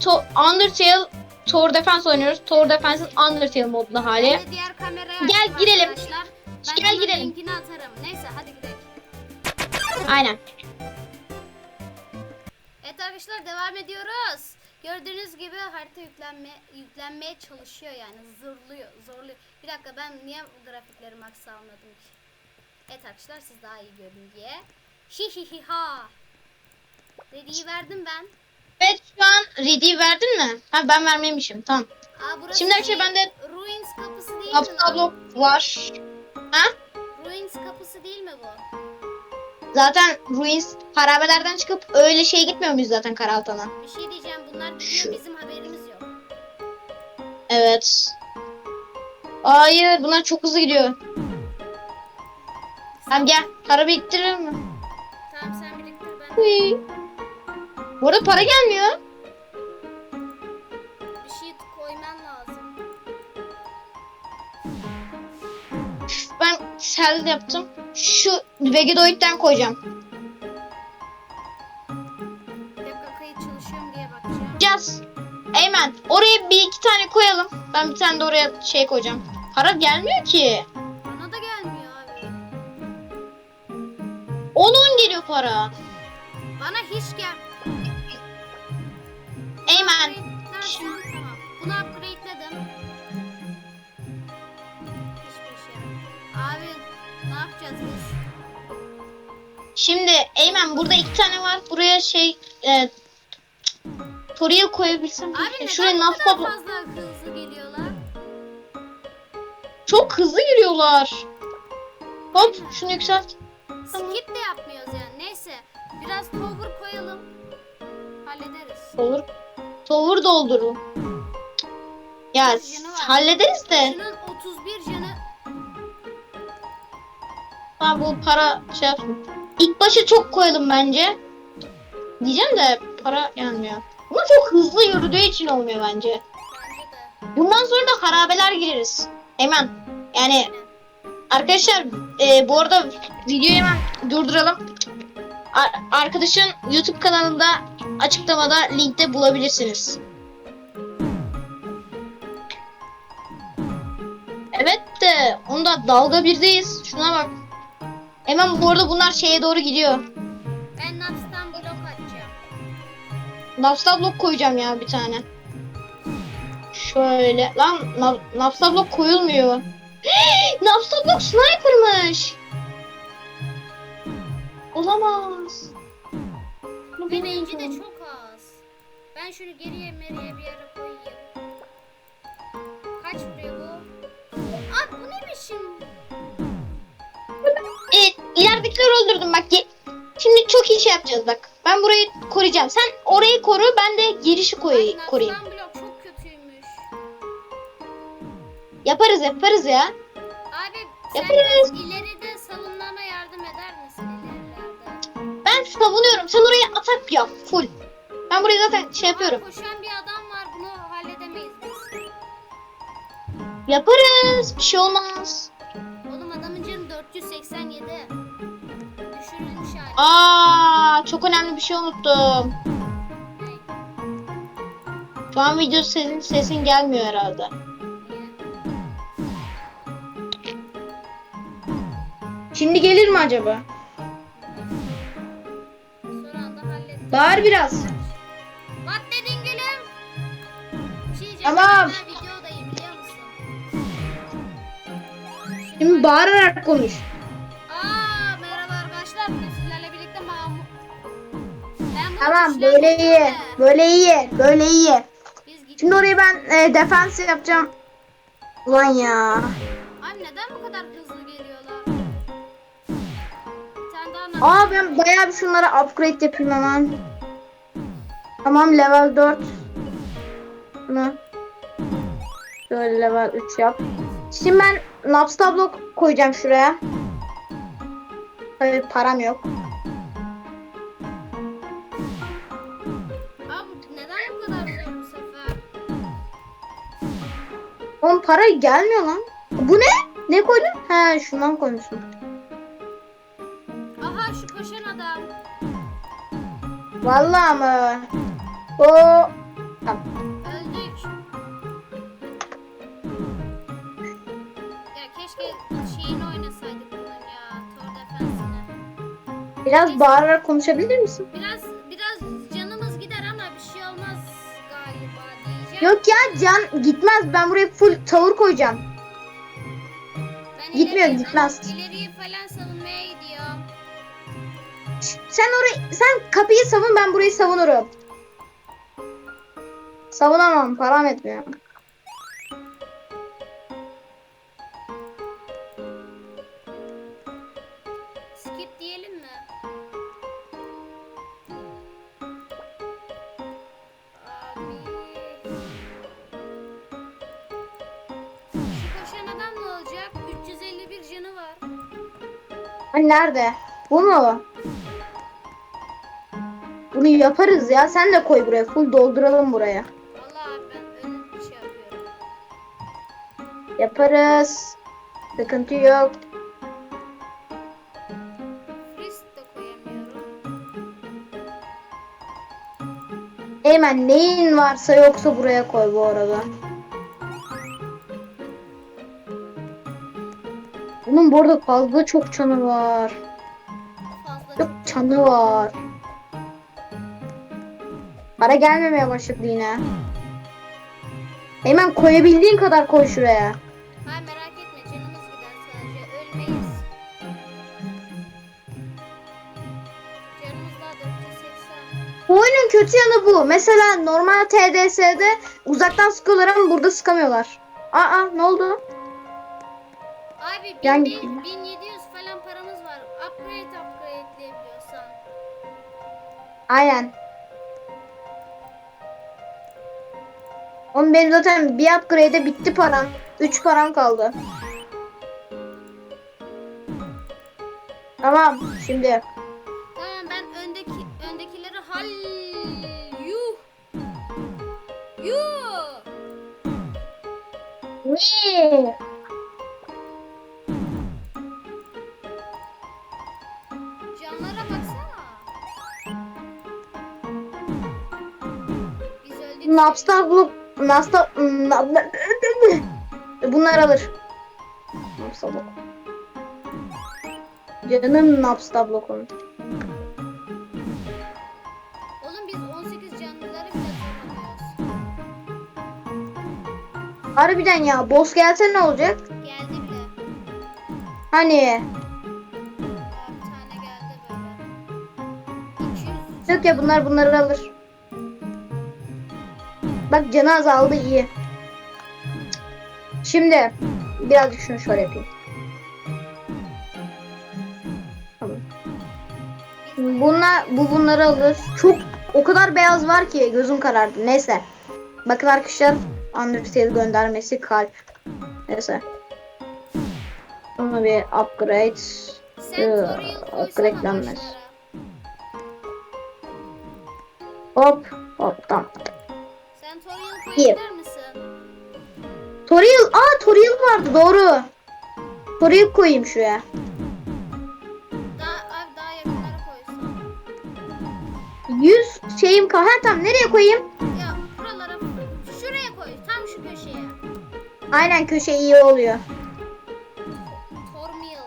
to Undertale Tower Defense oynuyoruz. Tower Defense'in Undertale modlu hali. De diğer kameraya Gel açtım girelim. Arkadaşlar. Ben Gel onun girelim. linkini atarım. Neyse hadi gidelim. Aynen. Evet arkadaşlar devam ediyoruz. Gördüğünüz gibi harita yüklenme yüklenmeye çalışıyor yani zorluyor zorluyor. Bir dakika ben niye grafikleri max almadım ki? Evet arkadaşlar siz daha iyi görün diye. Hihihi ha. Dediği verdim ben. Evet şu an ready verdin mi? Ha ben vermemişim. Tamam. Aa, burası Şimdi arkadaşlar şey, bende Ruins kapısı değil mi? Blok var. Ha? Ruins kapısı değil mi bu? Zaten Ruins harabelerden çıkıp öyle şey gitmiyor muyuz zaten Karaltan'a? Bir şey diyeceğim bunlar gidiyor Şu- bizim haberimiz yok. Evet. Hayır bunlar çok hızlı gidiyor. Tamam gel. Para biriktirir mi? Tamam sen biriktir ben Uy. Bu arada para gelmiyor. bir şey koyman lazım. Ben sel yaptım. Şu Vegedoid'den koyacağım. Bir dakika kayıt çalışıyor mu diye bakacağım. Caz. Eymen oraya bir iki tane koyalım. Ben bir tane de oraya şey koyacağım. Para gelmiyor ki. Bana da gelmiyor abi. 10 geliyor para. Bana hiç gel. Upgrade'lersen tamam. Bunu upgrade'ledim. Hiçbir şey yok. Abi ne yapacağız biz? Şimdi Eymen burada iki tane var. Buraya şey e, Tori'ye koyabilsem. Abi neden Şuraya bu nafta fazla hızlı geliyorlar? Çok hızlı giriyorlar. Hop şunu yükselt. Skip de yapmıyoruz yani. Neyse. Biraz tower koyalım. Hallederiz. Olur. Tower doldurun. Ya hallederiz de. Şunun 31 canı Ha bu para şey yapsın. İlk başa çok koyalım bence. Diyeceğim de para gelmiyor. Ama çok hızlı yürüdüğü için olmuyor bence. Bundan sonra da harabeler gireriz. Hemen. Yani arkadaşlar e, bu arada videoyu hemen durduralım. Ar- arkadaşın YouTube kanalında açıklamada linkte bulabilirsiniz. Evet de onda dalga birdeyiz. Şuna bak. Hemen bu arada bunlar şeye doğru gidiyor. Ben Naps'tan blok atacağım. Napstar blok koyacağım ya bir tane. Şöyle. Lan na- Napstar blok koyulmuyor. Napstar blok sniper'mış. Olamaz. Deneyinci de çok az. Ben şunu geriye meriye bir yere koyayım. Kaç vuruyor bu? Aa bu ne biçim? Evet, ileridekileri öldürdüm bak. Şimdi çok iyi şey yapacağız bak. Ben burayı koruyacağım. Sen orayı koru, ben de girişi koy- Bak, koruyayım. Naps'tan blok çok kötüymüş. Yaparız, yaparız ya. Abi sen Yaparız. Savunuyorum. Sen oraya atak yap, full. Ben burayı zaten şey yapıyorum. Aa, koşan bir adam var bunu halledemeyiz biz. Yaparız. Bir şey olmaz. Oğlum adamın canı 487. Düşürülmüş hali. Aa, çok önemli bir şey unuttum. Şu an video sesin, sesin gelmiyor herhalde. Şimdi gelir mi acaba? Bağır biraz. What dedin gülüm? Tamam. Ben videodayım biliyor musun? Şimdi bağırarak konuş. Aa merhaba arkadaşlar. Bugün sizlerle birlikte Mahmut. Tamam böyle iyi. de. Böyle iyi. Böyle iyi. Şimdi orayı ben e, defans yapacağım. Ulan ya. Abi neden bu Aa ben bayağı bir şunlara upgrade yapayım hemen. Tamam level 4. Bunu şöyle level 3 yap. Şimdi ben Naps tablo koyacağım şuraya. Tabii param yok. Abi neden bu kadar zor bu sefer? Oğlum para gelmiyor lan. Bu ne? Ne koydun? He şundan koymuşsun. Vallahi mı? O. Öldük. Ya keşke şeyini oynasaydık bunun ya. Tor defensini. Biraz bağırarak konuşabilir misin? Biraz biraz canımız gider ama bir şey olmaz galiba diyeceğim. Yok ya can gitmez. Ben buraya full tavır koyacağım. Ben gitmiyor, gitmez. İleriye falan savunmaya gidiyorum. Sen orayı sen kapıyı savun ben burayı savunurum. Savunamam param etmiyor. Skip diyelim mi? Abi. Şu koşan adam ne olacak? 351 canı var. Hani nerede? Bu mu? Bunu yaparız ya. Sen de koy buraya. Full dolduralım buraya. Vallahi abi ben ön şey yapıyorum. Yaparız. Sıkıntı yok. De koyamıyorum. Eymen neyin varsa yoksa buraya koy bu arada. Bunun bu arada fazla çok çanı var. Fazla Çok çanı var. Para gelmemeye başladı yine. Eymen koyabildiğin kadar koy şuraya. Hayır merak etme canımız gider sadece ölmeyiz. Canımız daha 480. Bu oyunun kötü yanı bu. Mesela normal TDS'de uzaktan sıkıyorlar ama burada sıkamıyorlar. Aa ne oldu? Abi Yani- bin- 1700 falan paramız var. Upgrade upgrade'leyebiliyorsan. Aynen. Oğlum benim zaten bir upgrade'e bitti param. 3 param kaldı. Tamam şimdi. Tamam ben öndeki öndekileri hal yuh. Yuh. Ne? Canlara baksana. Biz öldük. Napstar bulup Napstar Bunlar alır. Napstar blok. Canım Napstar blokum. Oğlum biz 18 canlıları bile tutamıyoruz. Harbiden ya boss gelse ne olacak? Geldi bile. Hani bir tane geldi böyle. 200 yok ya bunlar bunları alır. Bak canı azaldı iyi. Şimdi birazcık şunu şöyle yapayım. Tamam. Bunlar bu bunları alır. Çok o kadar beyaz var ki gözüm karardı. Neyse. Bakın arkadaşlar Undertale göndermesi kalp. Neyse. Bunu bir upgrade. Ee, reklamlar. başlara. Hop hop tamam. İyi. koyabilir misin? Toriel, aa Toriel vardı doğru. Toriel koyayım şuraya. Daha, abi daha yakınlara koysan. 100 şeyim kal. Ha tamam nereye koyayım? Ya buralara şuraya koy. Tam şu köşeye. Aynen köşe iyi oluyor. Tormil.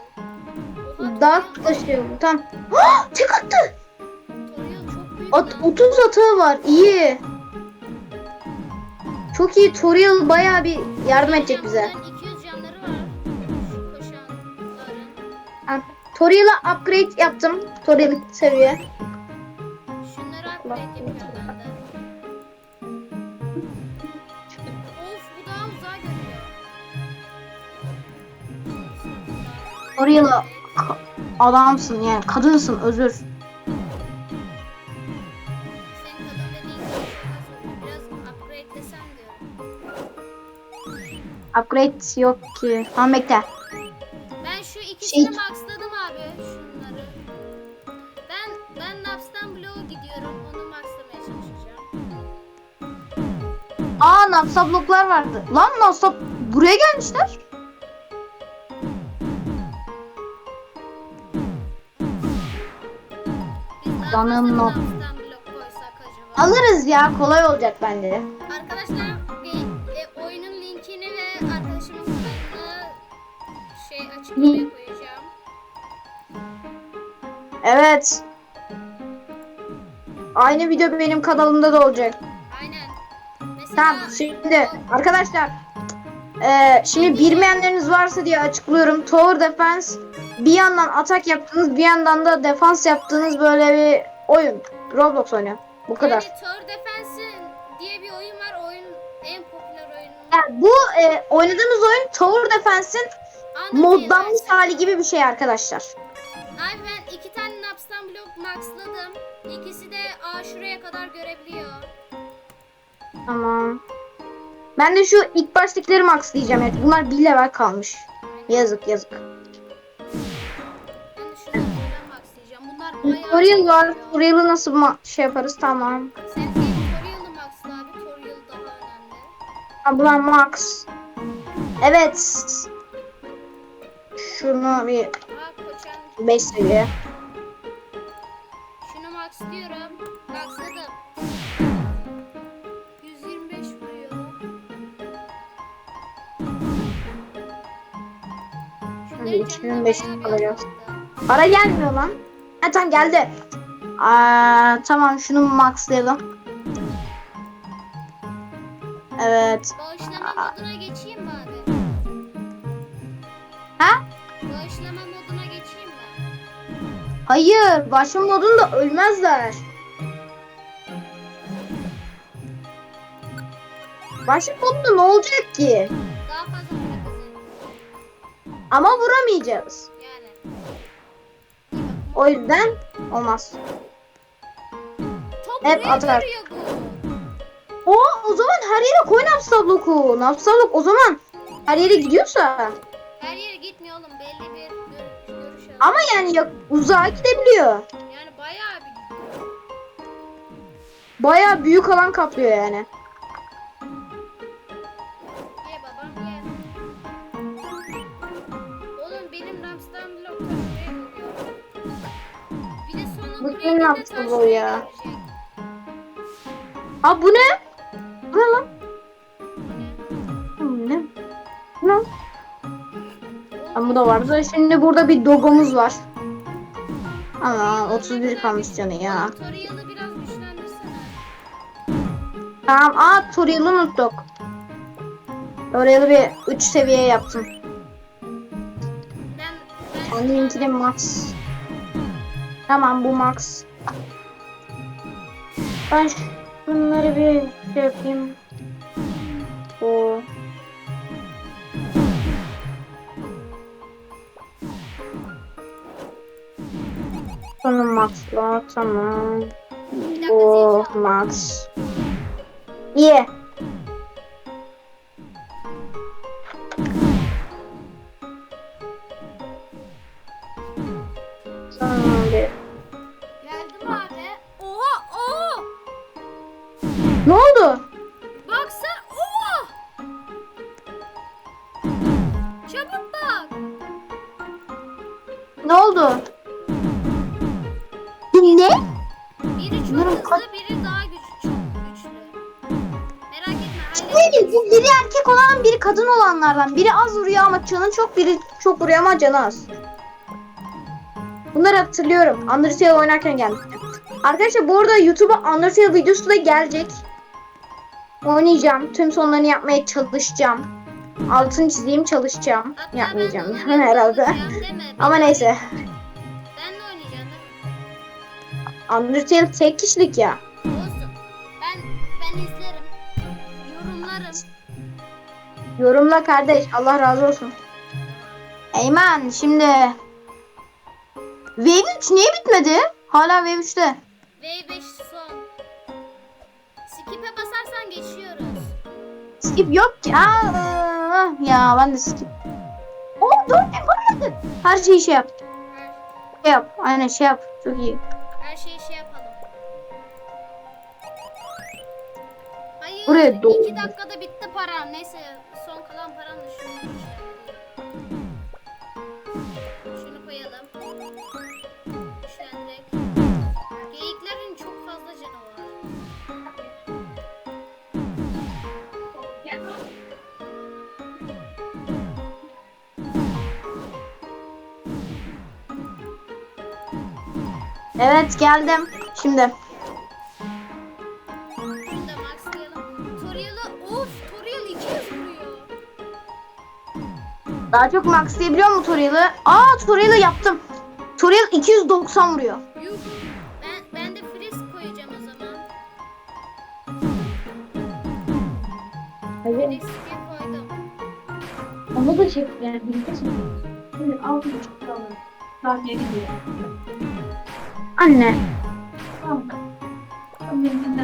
Oha Daha Toriel- taşıyor bu. Tamam. Ha, tek attı. Toriel çok büyük At, lan. 30 atağı var. İyi. Çok iyi. Toriel bayağı bir yardım edecek bize. Bunların 200 canları var. Toriel'a upgrade yaptım. Toriel seviye. Şunları upgrade yapıyorum ben de. Of bu daha uzağa görüyor. Toriel'a adamsın yani. Kadınsın özür. Upgrade yok ki. Tamam bekle. Ben şu ikisini Şey- maxladım abi şunları. Ben ben Naps'tan Blow gidiyorum. Onu maxlamaya çalışacağım. Aa Napsa bloklar vardı. Lan Napsa buraya gelmişler. Canım Naps'tan? Alırız ya kolay olacak bende. Evet. Aynı video benim kanalımda da olacak. Aynen. Mesela Tamam şimdi arkadaşlar eee, şimdi bilmeyenleriniz varsa diye açıklıyorum. Tower Defense bir yandan atak yaptığınız bir yandan da defans yaptığınız böyle bir oyun. Roblox oyunu. Bu kadar. Yani Tower Defense diye bir oyun var. Oyun en popüler oyunu. Yani bu eee, oynadığımız oyun Tower Defense'in modlanmış hali gibi bir şey arkadaşlar. Naps'tan blok maxladım. İkisi de A şuraya kadar görebiliyor. Tamam. Ben de şu ilk baştakileri max diyeceğim. Evet, bunlar bir level kalmış. Yazık yazık. Ben de şuradan maxlayacağım. Bunlar bayağı Tutorial var. Tutorial'ı nasıl ma- şey yaparız tamam. Sen bir Toriel'ı maxla abi. Toriel daha önemli. Abla Max. Evet. Şunu bir Aa koçan 5 seviye. 15 kalacağız. Ara gelmiyor lan. Ha tamam geldi. Aa, tamam şunu maxlayalım. Evet. Bağışlama moduna geçeyim mi abi? Ha? Bağışlama moduna geçeyim mi? Hayır. Başım modunda ölmezler. Başım modunda ne olacak ki? Ama vuramayacağız. Yani. O yüzden olmaz. Top Hep atar. O o zaman her yere koy Napstabloku. Napstablock o zaman her yere gidiyorsa. Her yere gitmiyor oğlum. Belli bir gör- görüş. Ama yani ya, uzağa gidebiliyor. Yani bayağı bir gidiyor. Baya büyük alan kaplıyor yani. De sonra Bu ya? Ha bu ne? Bu ne lan? Bu ne? Bu ne? Ha, bu da vardı. Şimdi burada bir dogomuz var. Ama 31 kalmış canı ya. Toriel'ı biraz güçlendirsene. Tamam. Aa Toriel'i unuttuk. Toriel'i bir 3 seviye yaptım. Ben, ben Kendinkini max. Tamam bu max. Ben şunları bir şey yapayım. O. Sonra maxla tamam. çal. max. İyi. Kadın olanlardan. Biri az vuruyor ama canı çok, biri çok vuruyor ama canı az. Bunları hatırlıyorum. Undertale oynarken gelmişti. Arkadaşlar bu arada YouTube'a Undertale videosu da gelecek. Oynayacağım. Tüm sonlarını yapmaya çalışacağım. Altın çizeyim çalışacağım. Hatta Yapmayacağım ben de herhalde. Ama neyse. Ben de mi? Undertale tek kişilik ya. Yorumla kardeş. Allah razı olsun. Eymen şimdi Wave 3 niye bitmedi? Hala Wave 3'te. V5 son. Skip'e basarsan geçiyoruz. Skip yok ki. Aa, ya ben de skip. Oo 4 bin para geldi. Her şeyi şey yap. Şey yap. Aynen şey yap. Çok iyi. her şeyi şey yapalım. Hayır. Buraya doğru. 2 dakikada bitti param. Neyse Evet geldim. Şimdi. Şunu da maxlayalım. Toriel'ı of Toriel 200 vuruyor. Daha çok maxlayabiliyor mu Toriel'ı? Aa Toriel'ı yaptım. Toriel 290 vuruyor. Yuh. Ben, ben de freeze koyacağım o zaman. Hadi. Freeze koydum. Onu da çek yani bilirsin. Şimdi al bir buçuk dolar. Sahneye gidiyor. Anne.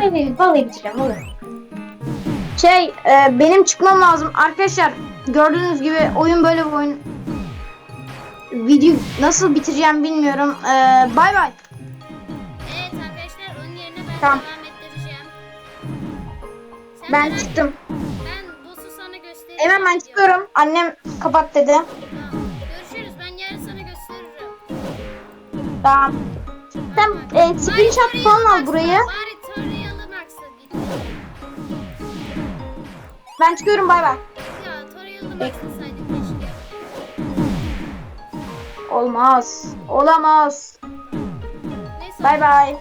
Evet, vallahi bitireceğim olur. Şey, e, benim çıkmam lazım. Arkadaşlar, gördüğünüz gibi oyun böyle bir oyun. Video nasıl bitireceğim bilmiyorum. E, bay bay. Evet arkadaşlar onun yerine ben Tamam. devam ettireceğim. Sen Ben merak- çıktım. Ben boss'u sana göstereceğim. Hemen ben video. çıkıyorum. Annem kapat dedi. Tamam. Görüşürüz. Ben yarın sana gösteririm. Tamam. Sen e, screenshot falan al Bari git. Ben çıkıyorum bay bay. Ya keşke. Olmaz. Olamaz. Neyse. Bay bay.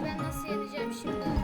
E ben nasıl yeneceğim şimdi?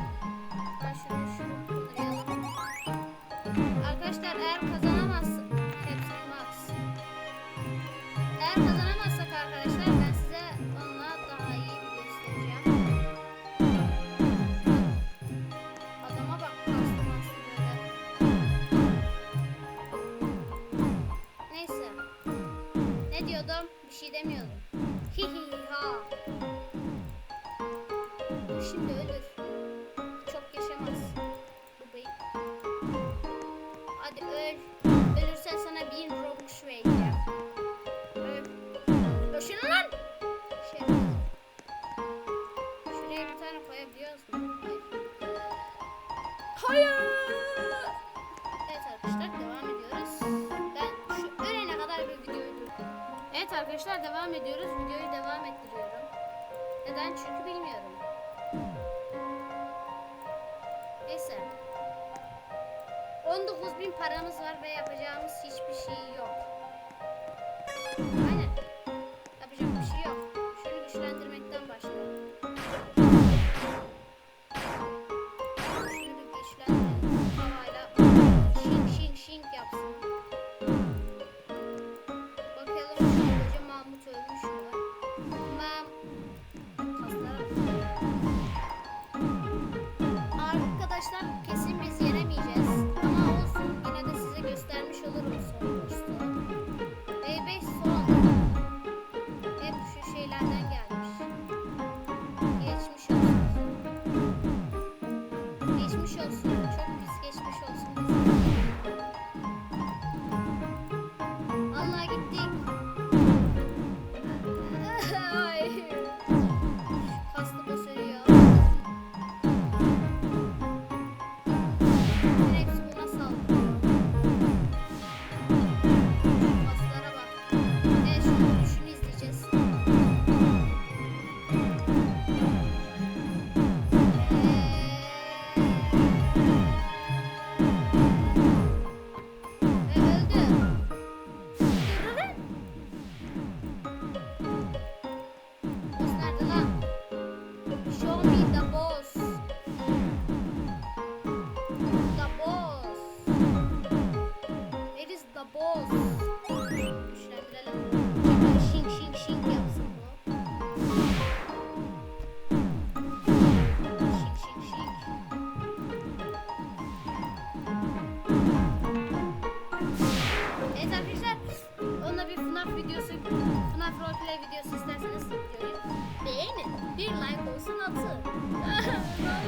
Hayır. Evet arkadaşlar devam ediyoruz. Ben şu ölene kadar bir videoyu durdum. Evet arkadaşlar devam ediyoruz. Videoyu devam ettiriyorum. Neden? Çünkü bilmiyorum. Neyse. 19.000 paramız var ve yapacağımız hiçbir şey yok. FNAF videosu isterseniz beğenin. Bir like olsun atın.